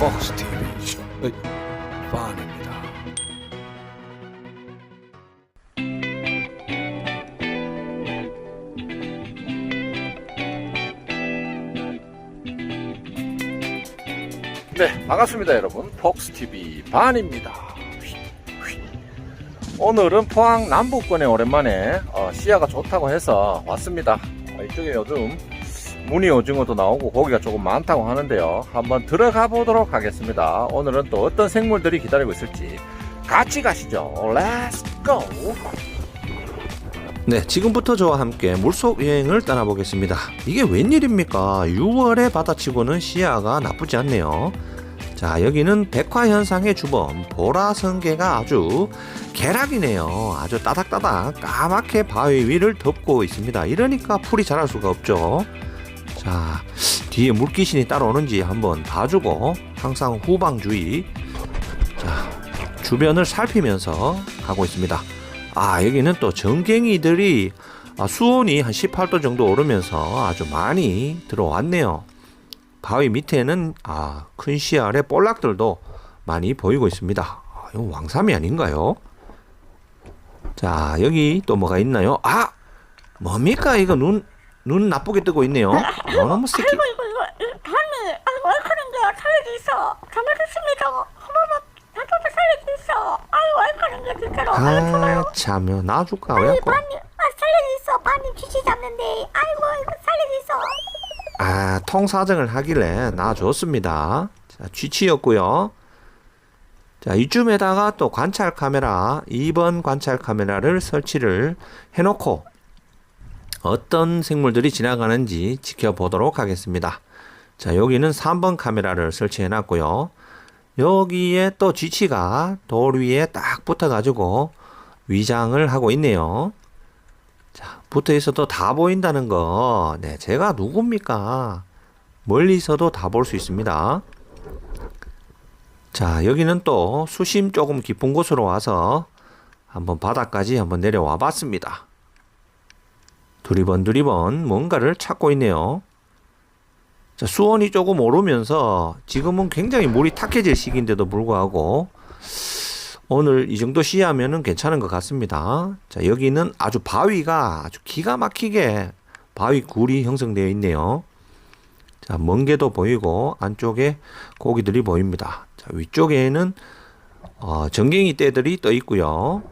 폭스 TV 반입니다. 네, 반갑습니다, 여러분. 폭스 TV 반입니다. 오늘은 포항 남부권에 오랜만에 어, 시야가 좋다고 해서 왔습니다. 어, 이쪽에 요즘 무늬 오징어도 나오고 고기가 조금 많다고 하는데요. 한번 들어가 보도록 하겠습니다. 오늘은 또 어떤 생물들이 기다리고 있을지 같이 가시죠. Let's go. 네, 지금부터 저와 함께 물속 여행을 떠나보겠습니다. 이게 웬일입니까? 6월에 바다치고는 시야가 나쁘지 않네요. 자, 여기는 백화현상의 주범 보라성게가 아주 개락이네요. 아주 따닥따닥 까맣게 바위 위를 덮고 있습니다. 이러니까 풀이 자랄 수가 없죠. 자, 뒤에 물귀신이 따라오는지 한번 봐주고 항상 후방주의. 자, 주변을 살피면서 가고 있습니다. 아 여기는 또 전갱이들이 아, 수온이 한 18도 정도 오르면서 아주 많이 들어왔네요. 바위 밑에는 아, 큰 씨알의 볼락들도 많이 보이고 있습니다. 아, 이거 왕삼이 아닌가요? 자 여기 또 뭐가 있나요? 아 뭡니까 이거 눈 눈 나쁘게 뜨고 있네요. 너무 새끼. 아이고 이거 밤이 아이고 게 살려져 있어 잘못했습니다 한번만 나도 살려져 있어 아이고 게 진짜로 아이고 아 좋아요 참요 놔줄까 아이 왜? 밤이 아 살려져 있어 밤이 쥐치 잡는데 아이고 이거 살려져 있어 아, 통사정을 하길래 놔줬습니다. 자, 쥐치였고요. 자, 이쯤에다가 또 관찰 카메라, 2번 관찰 카메라를 설치를 해놓고 어떤 생물들이 지나가는지 지켜보도록 하겠습니다. 자, 여기는 3번 카메라를 설치해 놨고요. 여기에 또 쥐치가 돌 위에 딱 붙어 가지고 위장을 하고 있네요. 자, 붙어 있어도 다 보인다는 거, 네, 제가 누굽니까? 멀리서도 다 볼 수 있습니다. 자, 여기는 또 수심 조금 깊은 곳으로 와서 한번 바닥까지 한번 내려와 봤습니다. 두리번 두리번 뭔가를 찾고 있네요. 자, 수온이 조금 오르면서 지금은 굉장히 물이 탁해질 시기인데도 불구하고 오늘 이 정도 시야면은 괜찮은 것 같습니다. 자, 여기는 아주 바위가 아주 기가 막히게 바위 굴이 형성되어 있네요. 자, 먼 개도 보이고 안쪽에 고기들이 보입니다. 자, 위쪽에는 어, 전갱이 떼들이 떠 있고요.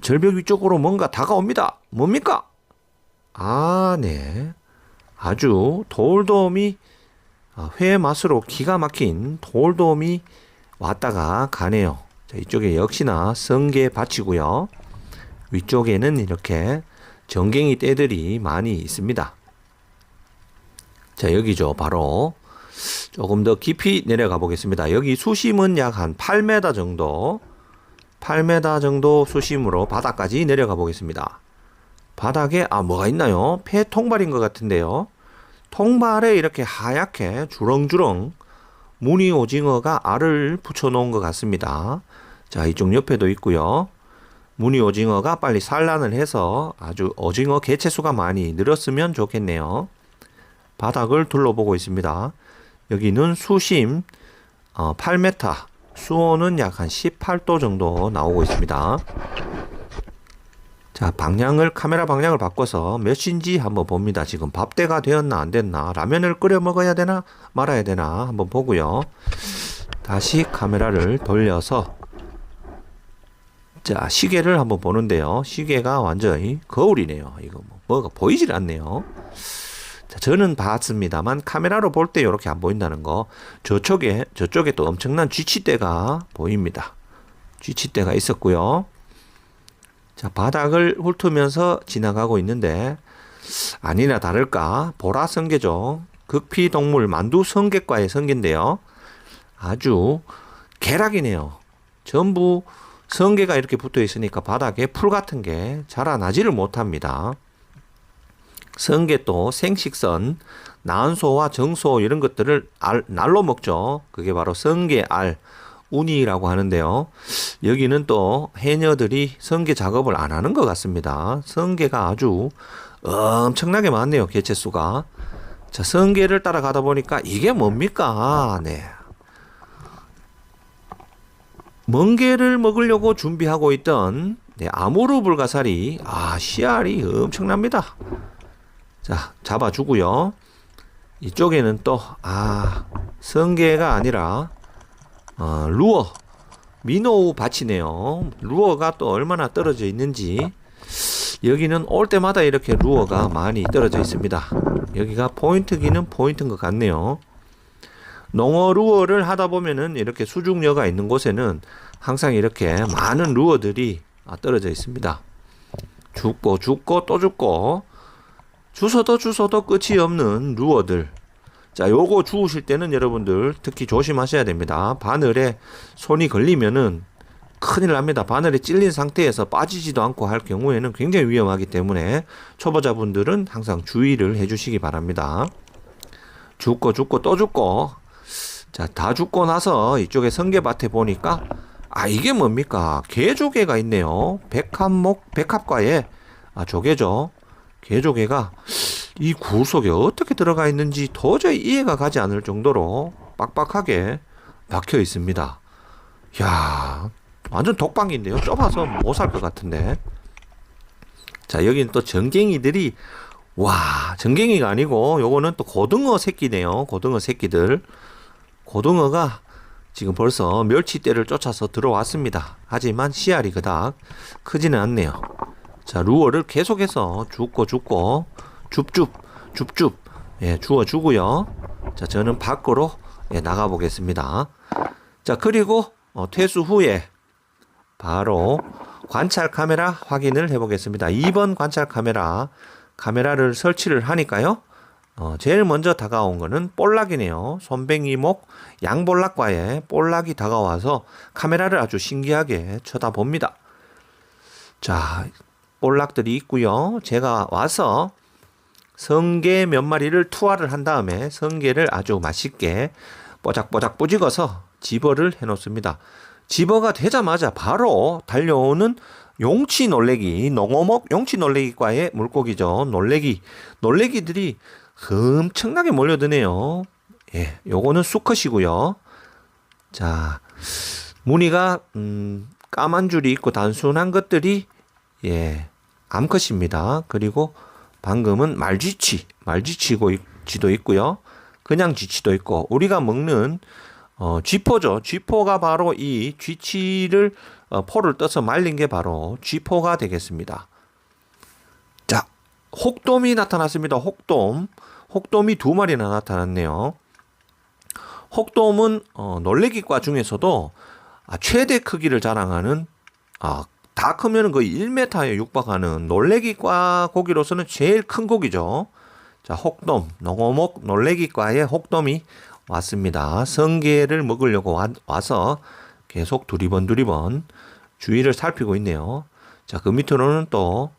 자, 절벽 위쪽으로 뭔가 다가옵니다. 뭡니까? 아, 네. 아주 돌돔이 아, 회 맛으로 기가 막힌 돌돔이 왔다가 가네요. 자, 이쪽에 역시나 성게 밭이고요. 위쪽에는 이렇게 정갱이 떼들이 많이 있습니다. 자, 여기죠. 바로 조금 더 깊이 내려가 보겠습니다. 여기 수심은 약 한 8m 정도, 8m 정도 수심으로 바닥까지 내려가 보겠습니다. 바닥에 아 뭐가 있나요? 폐 통발인 것 같은데요. 통발에 이렇게 하얗게 주렁주렁 무늬 오징어가 알을 붙여 놓은 것 같습니다. 자, 이쪽 옆에도 있고요. 무늬 오징어가 빨리 산란을 해서 아주 오징어 개체수가 많이 늘었으면 좋겠네요. 바닥을 둘러보고 있습니다. 여기는 수심 어, 8m, 수온은 약 한 18도 정도 나오고 있습니다. 자, 방향을 카메라 방향을 바꿔서 몇 시인지 한번 봅니다. 지금 밥때가 되었나 안 됐나, 라면을 끓여 먹어야 되나 말아야 되나 한번 보고요. 다시 카메라를 돌려서 자, 시계를 한번 보는데요. 시계가 완전히 거울이네요. 이거 뭐 뭐가 보이질 않네요. 자, 저는 봤습니다만 카메라로 볼 때 이렇게 안 보인다는 거. 저쪽에 저쪽에 또 엄청난 쥐치대가 보입니다. 쥐치대가 있었고요. 자, 바닥을 훑으면서 지나가고 있는데 아니나 다를까 보라 성게죠. 극피 동물 만두 성게과의 성게인데요. 아주 개락이네요. 전부 성게가 이렇게 붙어 있으니까 바닥에 풀 같은 게 자라나지를 못합니다. 성게 또 생식선, 난소와 정소 이런 것들을 알, 날로 먹죠. 그게 바로 성게알, 우니라고 하는데요. 여기는 또 해녀들이 성게 작업을 안 하는 것 같습니다. 성게가 아주 엄청나게 많네요. 개체수가. 자, 성게를 따라가다 보니까 이게 뭡니까? 네. 멍게를 먹으려고 준비하고 있던 네, 아무르 불가사리 아 씨알이 엄청납니다. 자 잡아주고요. 이쪽에는 또 아 성게가 아니라 어, 루어 민노우 밭이네요. 루어가 또 얼마나 떨어져 있는지 여기는 올 때마다 이렇게 루어가 많이 떨어져 있습니다. 여기가 포인트기는 포인트인 것 같네요. 농어 루어를 하다 보면은 이렇게 수중려가 있는 곳에는 항상 이렇게 많은 루어들이 아, 떨어져 있습니다. 죽고 죽고 또 죽고 주워도 주워도 끝이 없는 루어들. 자, 요거 주우실 때는 여러분들 특히 조심하셔야 됩니다. 바늘에 손이 걸리면은 큰일 납니다. 바늘에 찔린 상태에서 빠지지도 않고 할 경우에는 굉장히 위험하기 때문에 초보자분들은 항상 주의를 해주시기 바랍니다. 죽고 죽고 또 죽고 자, 다 죽고 나서 이쪽에 성게밭에 보니까 아, 이게 뭡니까? 개조개가 있네요. 백합목, 백합과에 아, 조개죠. 개조개가 이 굴 속에 어떻게 들어가 있는지 도저히 이해가 가지 않을 정도로 빡빡하게 박혀 있습니다. 야 완전 독방인데요. 좁아서 못 살 것 같은데. 자, 여기는 또 전갱이들이 와, 전갱이가 아니고 요거는 또 고등어 새끼네요. 고등어 새끼들. 고등어가 지금 벌써 멸치대를 쫓아서 들어왔습니다. 하지만 씨알이 그닥 크지는 않네요. 자, 루어를 계속해서 줍고 줍고 줍줍 줍줍 예, 주워 주고요. 자, 저는 밖으로 예, 나가 보겠습니다. 자, 그리고 어, 퇴수 후에 바로 관찰 카메라 확인을 해 보겠습니다. 2번 관찰 카메라 카메라를 설치를 하니까요. 어, 제일 먼저 다가온 거는 볼락이네요. 손뱅이목 양볼락과의 볼락이 다가와서 카메라를 아주 신기하게 쳐다봅니다. 자, 볼락들이 있고요. 제가 와서 성게 몇 마리를 투하를 한 다음에 성게를 아주 맛있게 뽀작뽀작 뿌직어서 집어를 해 놓습니다. 집어가 되자마자 바로 달려오는 용치 놀래기, 농어목 용치 놀래기과의 물고기죠. 놀래기. 놀래기들이 엄청나게 몰려드네요. 예, 요거는 수컷이고요. 자, 무늬가 음, 까만 줄이 있고 단순한 것들이 예, 암컷입니다. 그리고 방금은 말쥐치, 말쥐치고 쥐도 있고요. 그냥 쥐치도 있고 우리가 먹는 어, 쥐포죠. 쥐포가 바로 이 쥐치를 어, 포를 떠서 말린 게 바로 쥐포가 되겠습니다. 자, 혹돔이 나타났습니다. 혹돔. 혹돔이 두 마리나 나타났네요. 혹돔은 어, 놀래기과 중에서도 아, 최대 크기를 자랑하는 아, 다 크면 거의 1m에 육박하는 놀래기과 고기로서는 제일 큰 고기죠. 자, 혹돔, 농어목 놀래기과의 혹돔이 왔습니다. 성게를 먹으려고 와, 와서 계속 두리번 두리번 주위를 살피고 있네요. 자, 그 밑으로는 또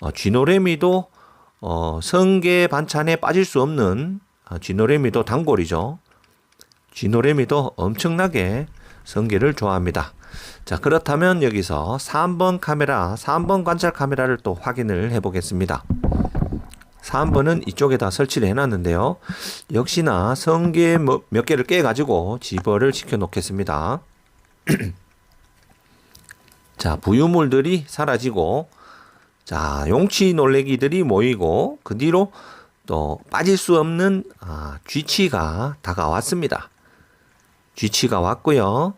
어, 쥐노래미도 어, 성게 반찬에 빠질 수 없는 어, 쥐노래미도 단골이죠. 쥐노래미도 엄청나게 성게를 좋아합니다. 자, 그렇다면 여기서 3번 카메라, 3번 관찰 카메라를 또 확인을 해 보겠습니다. 3번은 이쪽에다 설치를 해놨는데요. 역시나 성게 뭐- 몇 개를 깨가지고 집어를 시켜 놓겠습니다. 자, 부유물들이 사라지고, 자, 용치 놀래기들이 모이고, 그 뒤로 또 빠질 수 없는 아, 쥐치가 다가왔습니다. 쥐치가 왔고요.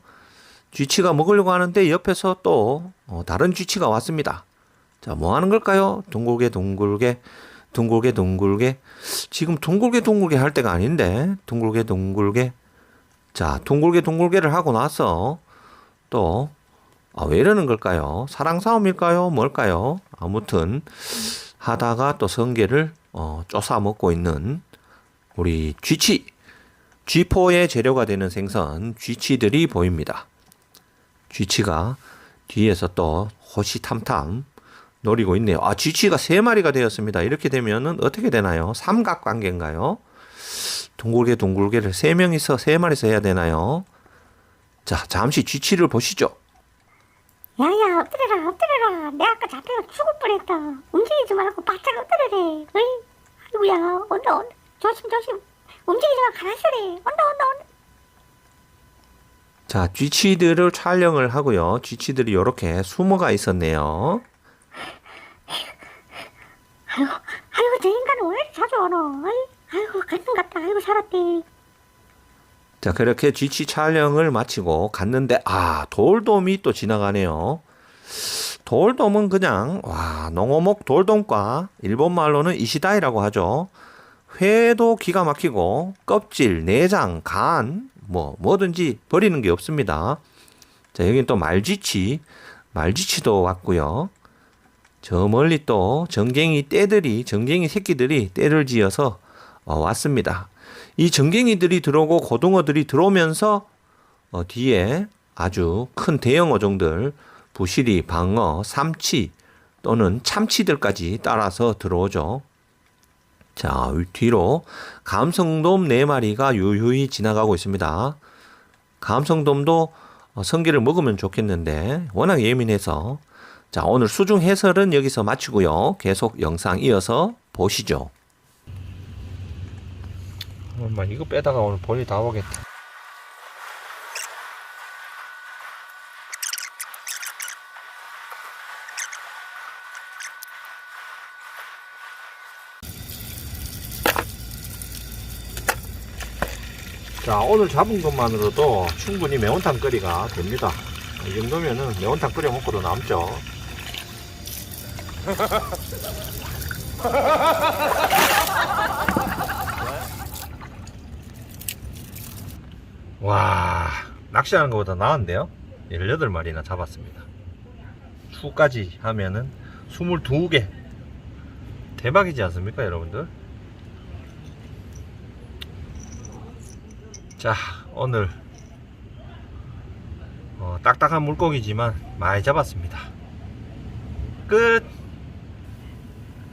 쥐치가 먹으려고 하는데 옆에서 또 어, 다른 쥐치가 왔습니다. 자, 뭐 하는 걸까요? 둥글게 둥글게 둥글게 둥글게 지금 둥글게 둥글게 할 때가 아닌데 둥글게 둥글게 자, 둥글게 둥글게를 하고 나서 또 아, 왜 이러는 걸까요? 사랑 싸움일까요? 뭘까요? 아무튼 하다가 또 성게를 어, 쫓아 먹고 있는 우리 쥐치 쥐포의 재료가 되는 생선 쥐치들이 보입니다. 쥐치가 뒤에서 또 호시탐탐 노리고 있네요. 아, 쥐치가 세 마리가 되었습니다. 이렇게 되면은 어떻게 되나요? 삼각 관계인가요? 둥글게 둥글게를 세 명이서 세 마리서 해야 되나요? 자, 잠시 쥐치를 보시죠. 야야 엎드려라 엎드려라 내 아까 잡혀서 죽을 뻔했다 움직이지 말고 바짝 엎드려래 어이 아이고야 온다 온다 조심 조심 움직이지마 가만히 있으래 온다 온다 온다 자, 쥐치들을 촬영을 하고요. 쥐치들이 이렇게 숨어가 있었네요. 아이고 아이고 저 인간은 왜 자주 오노 아이, 아이고 같은 같다 아이고 살았대 자, 그렇게 쥐치 촬영을 마치고 갔는데, 아, 돌돔이 또 지나가네요. 돌돔은 그냥, 와, 농어목 돌돔과 일본 말로는 이시다이라고 하죠. 회도 기가 막히고, 껍질, 내장, 간, 뭐, 뭐든지 버리는 게 없습니다. 자, 여긴 또 말쥐치, 말쥐치도 왔고요. 저 멀리 또 정갱이 떼들이, 정갱이 새끼들이 떼를 지어서 어, 왔습니다. 이 정갱이들이 들어오고 고등어들이 들어오면서 어, 뒤에 아주 큰 대형 어종들 부시리, 방어, 삼치 또는 참치들까지 따라서 들어오죠. 자, 뒤로 감성돔 네 마리가 유유히 지나가고 있습니다. 감성돔도 어, 성게를 먹으면 좋겠는데 워낙 예민해서 자, 오늘 수중 해설은 여기서 마치고요. 계속 영상 이어서 보시죠. 엄마 이거 빼다가 오늘 볼이 다 오겠다. 자 오늘 잡은 것만으로도 충분히 매운탕 끓이가 됩니다. 이 정도면은 매운탕 끓여 먹고도 남죠. 와 낚시하는 것보다 나은데요 18마리나 잡았습니다 수까지 하면은 22개 대박이지 않습니까 여러분들 자 오늘 어, 딱딱한 물고기지만 많이 잡았습니다 끝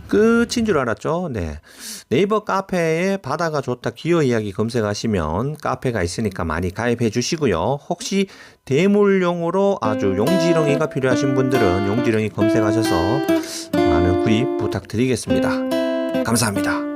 끝인 줄 알았죠? 네. 네이버 카페에 바다가 좋다 기어 이야기 검색하시면 카페가 있으니까 많이 가입해 주시고요. 혹시 대물용으로 아주 용지렁이가 필요하신 분들은 용지렁이 검색하셔서 많은 구입 부탁드리겠습니다. 감사합니다.